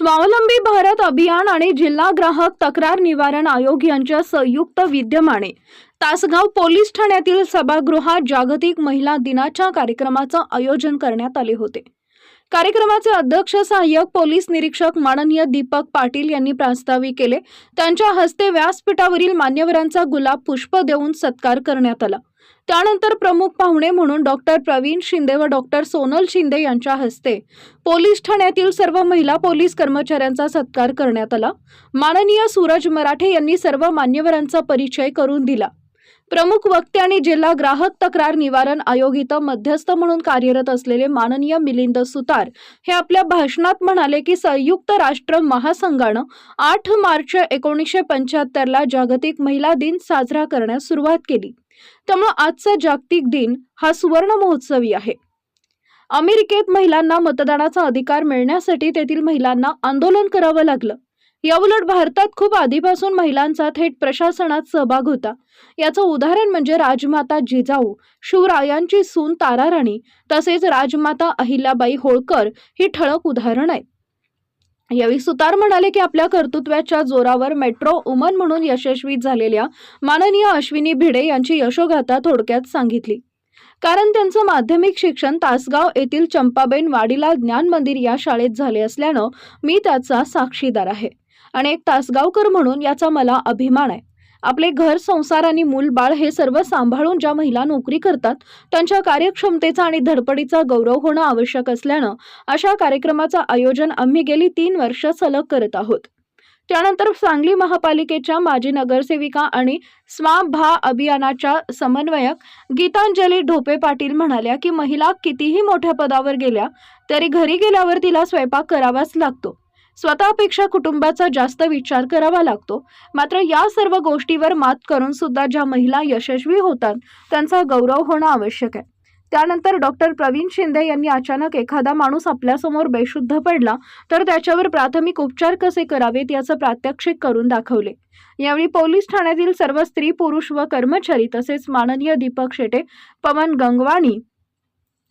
स्वावलंबी भारत अभियान आणि जिल्हा ग्राहक तक्रार निवारण आयोग यांच्या संयुक्त विद्यमाने तासगाव पोलीस ठाण्यातील सभागृहात जागतिक महिला दिनाच्या कार्यक्रमाचं आयोजन करण्यात आले होते. कार्यक्रमाचे अध्यक्ष सहाय्यक पोलीस निरीक्षक माननीय दीपक पाटील यांनी प्रास्ताविक केले. त्यांच्या हस्ते व्यासपीठावरील मान्यवरांचा गुलाब पुष्प देऊन सत्कार करण्यात आला. त्यानंतर प्रमुख पाहुणे म्हणून डॉक्टर प्रवीण शिंदे व डॉक्टर सोनल शिंदे यांच्या हस्ते पोलीस ठाण्यातील सर्व महिला पोलीस कर्मचाऱ्यांचा सत्कार करण्यात आला. माननीय सूरज मराठे यांनी सर्व मान्यवरांचा परिचय करून दिला. प्रमुख वक्ते आणि जिल्हा ग्राहक तक्रार निवारण आयोग इथं मध्यस्थ म्हणून कार्यरत असलेले माननीय मिलिंद सुतार हे आपल्या भाषणात म्हणाले की संयुक्त राष्ट्र महासंघानं आठ मार्च एकोणीसशे पंच्याहत्तरला जागतिक महिला दिन साजरा करण्यास सुरुवात केली. त्यामुळे आजचा जागतिक दिन हा सुवर्ण महोत्सवी आहे. अमेरिकेत महिलांना मतदानाचा अधिकार मिळण्यासाठी तेथील महिलांना आंदोलन करावं लागलं. याउलट भारतात खूप आधीपासून महिलांचा थेट प्रशासनात सहभाग होता. याचं उदाहरण म्हणजे राजमाता जिजाऊ शिवरायांची सून ताराराणी तसेच राजमाता अहिल्याबाई होळकर ही ठळक उदाहरण आहेत. यावेळी सुतार म्हणाले की आपल्या कर्तृत्वाच्या जोरावर मेट्रो उमन म्हणून यशस्वी झालेल्या माननीय अश्विनी भिडे यांची यशोगाथा थोडक्यात सांगितली. कारण त्यांचं माध्यमिक शिक्षण तासगाव येथील चंपाबेन वाडीला ज्ञान मंदिर या शाळेत झाले असल्यानं मी त्याचा साक्षीदार आहे. आणि एक तासगावकर म्हणून याचा मला अभिमान आहे. आपले घर संसार आणि मूल बाळ हे सर्व सांभाळून ज्या महिला नोकरी करतात त्यांच्या कार्यक्षमतेचा आणि धडपडीचा गौरव होणं आवश्यक असल्यानं अशा कार्यक्रमाचं आयोजन आम्ही गेली तीन वर्ष सलग करत आहोत. त्यानंतर सांगली महापालिकेच्या माजी नगरसेविका आणि स्वा भा अभियानाच्या समन्वयक गीतांजली ढोपे पाटील म्हणाल्या की महिला कितीही मोठ्या पदावर गेल्या तरी घरी गेल्यावर तिला स्वयंपाक करावाच लागतो. स्वतःपेक्षा कुटुंबाचा जास्त विचार करावा लागतो. मात्र या सर्व गोष्टीवर मात करून सुद्धा ज्या महिला यशस्वी होतात त्यांचा गौरव होणं आवश्यक आहे. त्यानंतर डॉक्टर प्रवीण शिंदे यांनी अचानक एखादा माणूस आपल्यासमोर बेशुद्ध पडला तर त्याच्यावर प्राथमिक उपचार कसे करावेत याचं प्रात्यक्षिक करून दाखवले. यावेळी पोलीस ठाण्यातील सर्व स्त्री पुरुष व कर्मचारी तसेच माननीय दीपक शेटे पवन गंगवाणी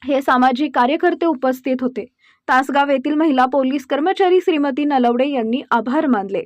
हे सामाजिक कार्यकर्ते उपस्थित होते. तासगाव येथील महिला पोलीस कर्मचारी श्रीमती नलवडे यांनी आभार मानले.